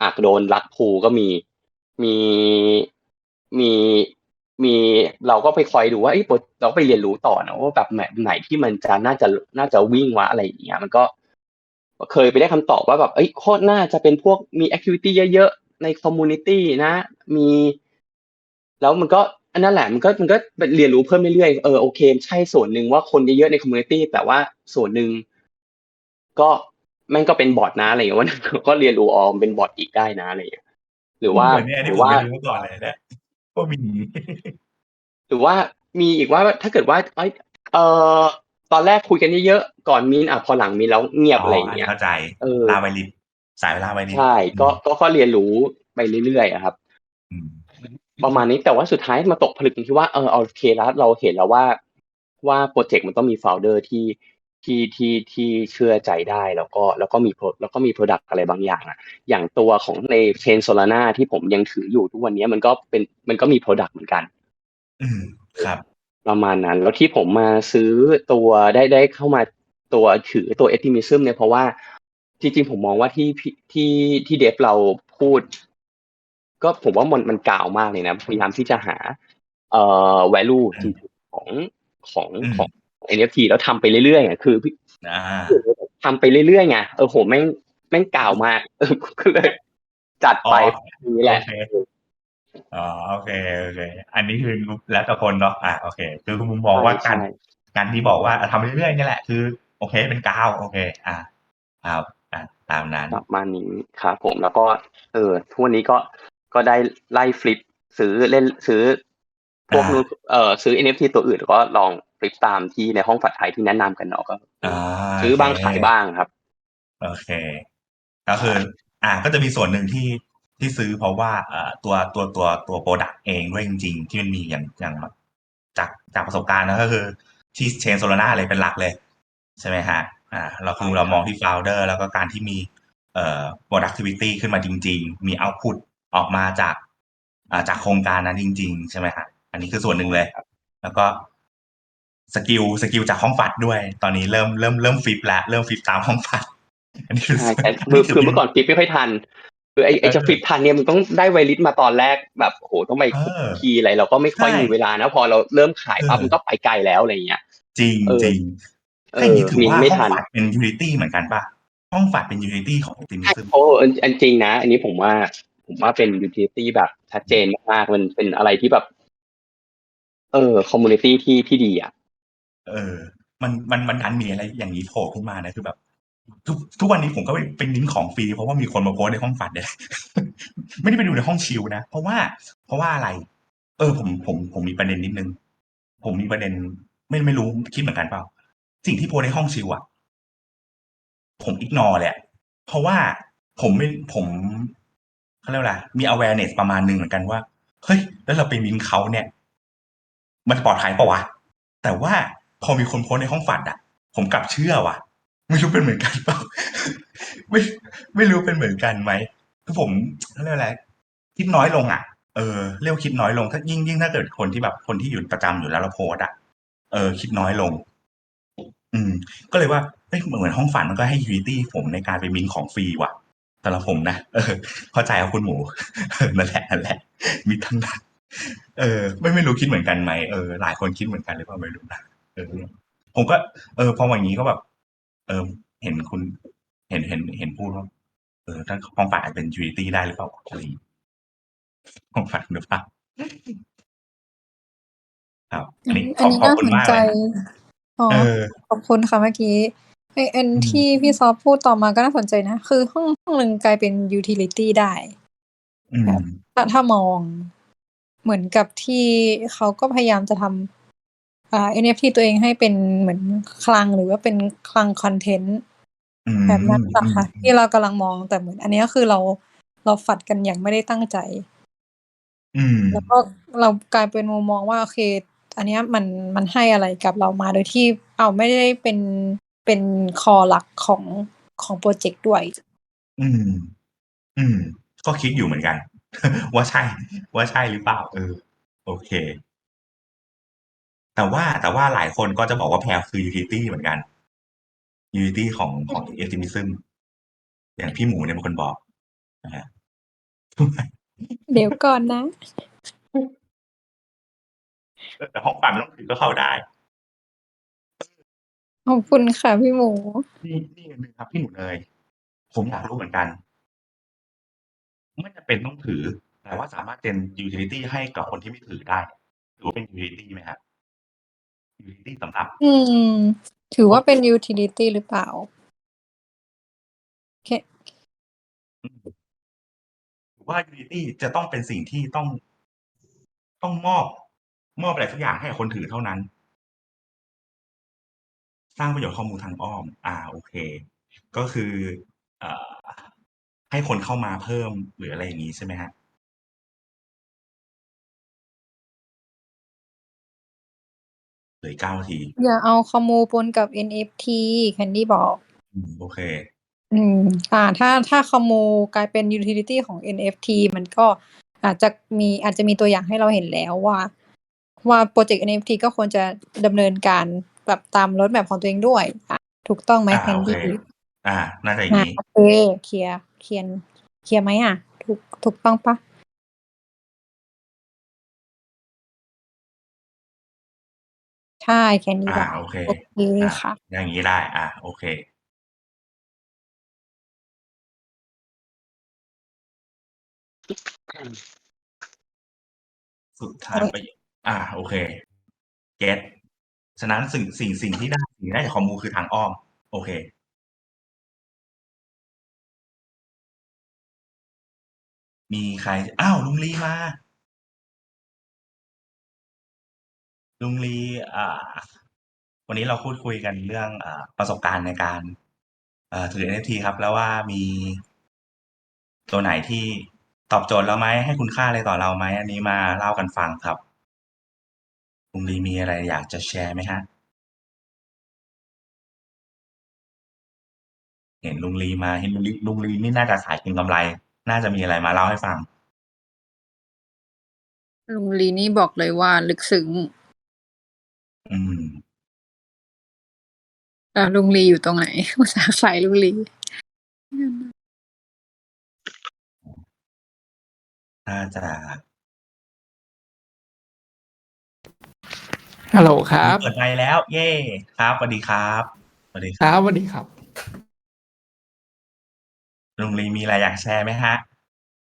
อาจโดนลักพูก็มีมีมีมีเราก็ไปคอยดูว่าเอ้ยโปรเราไปเรียนรู้ต่อนะว่าแบบไหนไหนที่มันจะน่าจะน่าจะวิ่งวะอะไรอย่างเงี้ย มันก็เคยไปได้คำตอบว่าแบบเอ้ยโคตรน่าจะเป็นพวกมีแอคทิวิตี้เยอะๆในคอมมูนิตี้นะ มี แล้วมันก็อันนั้นแหละมันก็มันก็เรียนรู้เพิ่มเรื่อยๆเออโอเค ใช่ส่วนหนึ่งว่าคนเยอะๆในคอมมูนิตี้แต่ว่าส่วนหนึ่งก็ แม่งก็เป็นบอทนะอะไรอย่างเงี้ยว่าก็เรียนรู้ออมเป็นบอทอีกได้นะอะไรอย่างเงี้ยหรือว่าเหมือนเนี่ยหนี่รือผมว่าไม่รู้มาก่อนเลยเนี่ยว่ามีหรือว่ามีอีกว่าถ้าเกิดว่าเอ้ยเออตอนแรกคุยกันเยอะๆก่อนมีนอะพอหลังมีนแล้วเงียบอ๋ออะไรออัย่านงนี้เงี้ยเข้าใจเออลาไวลินสายลาไวลินใช่ก็ก็ก็เรียนรู้ไปเรื่อยๆอะครับอืมประมาณนี้แต่ว่าสุดท้ายมาตกผลึกตรงที่ว่าเออโอเคแล้วเราเห็นแล้วว่าว่าโปรเจกต์มันต้องมีโฟลเดอร์ที่ ที่ที่ที่เชื่อใจได้แล้วก็แล้วก็มี pro- แล้วก็มีโปรดักต์อะไรบางอย่างอะอย่างตัวของในเชนโซลาร่าที่ผมยังถืออยู่ทุกวันนี้มันก็เป็นมันก็มีโปรดักต์เหมือนกัน อืมครับประมาณนั้น แล้วที่ผมมาซื้อตัวได้ได้เข้ามาตัวถือตัว Optimism เนี่ยเพราะว่าจริงๆผมมองว่าที่พี่ที่ที่เดฟเราพูด ก็ผมว่ามันมันกล่าวมากเลยนะพยายามที่จะหา เอ่อ value อืจริมงๆของของอืมของ NFT แล้วทำไปเรื่อยๆอะคือพี่อ่าทำไปเรื่อยๆไงเออโหแม่งแม่งกล่าวมากเออก็เลยจัดอ๋อไปนี่แหโอละเคอ๋อโอเคโอเค อันนี้คือแล้วแต่คนเนาะอ่าโอเค คือคุณมุมมองใช่ว่าการใช่การที่บอกว่าทำไปเรื่อยๆนี่แหละคือ โอเคเป็นกาวโอเค อ่าครับอ่าตามนั้นประมาณนี้ครับผมแล้วก็ เออทุกวันนี้ก็ก็ได้ไล่ฟลิปซื้อเล่นซื้อพวกอ่านู้นเอ่อซื้อ NFT ตัวอื่นแล้วก็ลอง ฟลิปตามที่ในห้องฝัดไทยที่แนะนำกันเนาะก็อ่าซื้อบางโเคขายบ้างครับ โอเค ก็คือ อ่าก็จะมีส่วนหนึ่งที่ที่ซื้อเพราะว่าเอ่อตัวตัวตัวตัวโปรดักต์เองด้วยจริงๆ ที่มันมีอย่างอย่างแบบจากจากประสบการณ์นะก็คือ ที่เชนโซลาร่าเลยเป็นหลักเลย ใช่ไหมฮะ อ่า เราคือเรามองที่ founder แล้วก็การที่มีเอ่อ productivity ขึ้นมาจริง ๆ มี output ออกมาจาก อ่าจากโครงการนั้นจริง ๆ ใช่ไหมฮะอันนี้คือส่วนหนึ่งเลย แล้วก็ สกิลสกิลจากห้องฝัดด้วย ตอนนี้เริ่มเริ่มเริ่มฟิปแล้วเริ่มฟิปตามห้องฝัดอันนี้คือใช่ใช่คือคือเมื่อก่อนฟลิปไม่ค่อยทันคือไอ้ไอ้จะฟลิปทันเนี่ยมันต้องได้ไวลิสมาตอนแรกแบบโหต้องไปเออคีย์อะไรเราก็ไม่ค่อยใช่มีเวลานะพอเราเริ่มขายปั๊บเออมันก็ไปไกลแล้วอะไรเงี้ยจริงเออจริงเอถ้าอย่างอนี้ถือมีว่าไม่ห้องทันฝัดเป็น Unity เหมือนกันป่ะห้องฝัดเป็น Unity ของใช่ Optimism โอ้อันอันจริงนะ อันนี้ผมว่าผมว่าเป็นยูทิลิตี้แบบชัดเจนมากๆมันเป็นอะไรที่แบบ เออคอมมูนิตี้ที่ที่ดีอะ เออ มันมันมันดันมีอะไรอย่างนี้โผล่ขึ้นมานะคือแบบ ทุกทุกวันนี้ผมก็เป็นนิ้นของฟรีเพราะว่ามีคนมาโพสในห้องฝัดเนี่ยไม่ได้ไปดูในห้องชิลนะเพราะว่า เพราะว่าอะไร เออ ผมผมผมมีประเด็นนิดนึง ผมมีประเด็น ไม่ไม่รู้คิดเหมือนกันเปล่า สิ่งที่โพสในห้องชิลอะผมอิกนอเลยอะเพราะว่าผมไม่ผมเขาเรียกว่าอะไรมี awareness ประมาณหนึ่งเหมือนกันว่าเฮ้ย แล้วเราไปมินเขาเนี่ย มันปลอดภัยปะวะ แต่ว่า พอมีคนโพสในห้องฝัดอะผมกลับเชื่อว่ะ ไม่รู้เป็นเหมือนกันเปล่าไม่ไม่รู้เป็นเหมือนกันไหมคือผมเรียกอะไรคิดน้อยลงอะเออเรียกคิดน้อยลงถ้ายิ่งยิ่งถ้าเกิดคนที่แบบคนที่อยู่ประจำอยู่แล้วเราโพสอะเออ คิดน้อยลง อืม ก็เลยว่าเฮ้ยเหมือนห้องฝันมันก็ให้ยูนิตี้ผมในการไปมินของฟรีว่ะสำหรับผมนะเออเข้าใจครับคุณหมูนั่นแหละนั่นแหละ มีทั้งนั้นเออ ไม่ไม่รู้คิดเหมือนกันไหมเออหลายคนคิดเหมือนกันหรือเปล่าไม่รู้นะ ผมก็ เออพอวันนี้ก็แบบ เออเห็นคุณ เห็นเห็นเห็นพูดว่าเออถ้าห้องฝันอาจเป็นยูนิตี้ได้หรือเปล่าอะไรอย่างงี้ห้องฝันหรือเปล่าครับอันนี้ขอัอนนี้ขอบน่าคุณสนมากใจเลยอ๋อเออขอบคุณค่ะเมื่อกี้ไออันอืมที่พี่ซอฟพูดต่อมาก็น่าสนใจนะ คือห้องห้องหนึ่งกลายเป็นยูทิลิตี้ได้อืมถ้าถ้ามอง เหมือนกับที่เขาก็พยายามจะทำ อ่า NFT ตัวเองให้เป็นเหมือนคลังหรือว่าเป็นคลังคอนเทนต์อืมแบบนั้นปะคะอืมที่เรากำลังมองแต่เหมือนอันนี้ก็คือเราเราฝัดกันอย่างไม่ได้ตั้งใจ อืม แล้วก็เรากลายเป็นมุมมองว่าโอเค อันเนี้ยมันมันให้อะไรกับเรามาโดยที่เอาไม่ได้เป็นเป็นคอหลักของของโปรเจกต์ด้วย อืม อืม ก็คิดอยู่เหมือนกัน ว่าใช่ ว่าใช่หรือเปล่า เออ โอเค แต่ว่าแต่ว่าหลายคนก็จะบอกว่าแพลคือ utility เหมือนกัน utility ของของ optimism อย่างพี่หมูเนี่ยเป็นคนบอกนะฮะเดี๋ยวก่อนนะแต่ห้องปั่นไม่ต้องถือก็เข้าได้ขอบคุณค่ะพี่หมู นี่นี่อันหนึ่งครับพี่หนูเนยผมอยากรู้เหมือนกันไม่จำเป็นต้องถือ แต่ว่าสามารถเป็น utility ให้กับคนที่ไม่ถือได้ หรือว่าเป็น utility ไหมครับ utility สำหรับ อืม ถือว่าเป็น utility หรือเปล่า โอเคหรือว่า utility จะต้องเป็นสิ่งที่ต้อง ต้องมอบ มอบอะไรสักอย่างให้กับคนถือเท่านั้น สร้างประโยชน์ข้อมูลทางอ้อม อ่า โอเค ก็คือเอ่อให้คนเข้ามาเพิ่มหรืออะไรอย่างนี้ใช่ไหมฮะ เหลืออกเก้านาที อย่าเอาคอมมูปนกับ NFT แคนดี้บอก อืม โอเค อืม อ่า ถ้าถ้าคอมมูกลายเป็น utility ของ NFT มันก็อาจจะมีอาจจะมีตัวอย่างให้เราเห็นแล้วว่า ว่าโปรเจกต์ NFT ก็ควรจะดำเนินการแบบตามรถแบบของตัวเองด้วยอะถูกต้องไหมอ่าแคนโอเค ดี้อ่า น่าจะอย่างอะนี้ โอเคเคลียร์เคลียร์เคลียร์ไหมอะ ถูกถูกต้องปะ ช่ แคนดี้อ่าบอกโอเค โอเคอ่าค่ะ อย่างนี้ได้อ่าโอเค สุดท้ายไปอ่าโอเค เก็ต ฉะนั้นสิ่ง สิ่ง สิ่งที่ได้ สิ่งที่ได้จากข้อมูลคือทางอ้อม โอเค มีใคร อ้าว ลุงลีมา ลุงลีอ่า วันนี้เราพูดคุยกันเรื่องอ่าประสบการณ์ในการเอ่อถือ NFT ครับ แล้วว่ามีตัวไหนที่ตอบโจทย์เราไหมให้คุณค่าอะไรต่อเราไหมอันนี้มาเล่ากันฟังครับลุงลีมีอะไรอยากจะแชร์ไหมฮะ เห็นลุงลีมาเห็นลุงลีลุงลีนี่น่าจะขายเกินกำไร น่าจะมีอะไรมาเล่าให้ฟัง ลุงลีนี่บอกเลยว่าลึกซึ้ง อะลุงลีอยู่ตรงไหนภาษาขายลุงลีน่าจะฮัลโหลครับ เปิดไมค์แล้ว เย่ครับสวัสดีครับสวัสดีคครับรับสวัสดีครับ ลุงลีมีอะไรอยากแชร์ไหมฮะ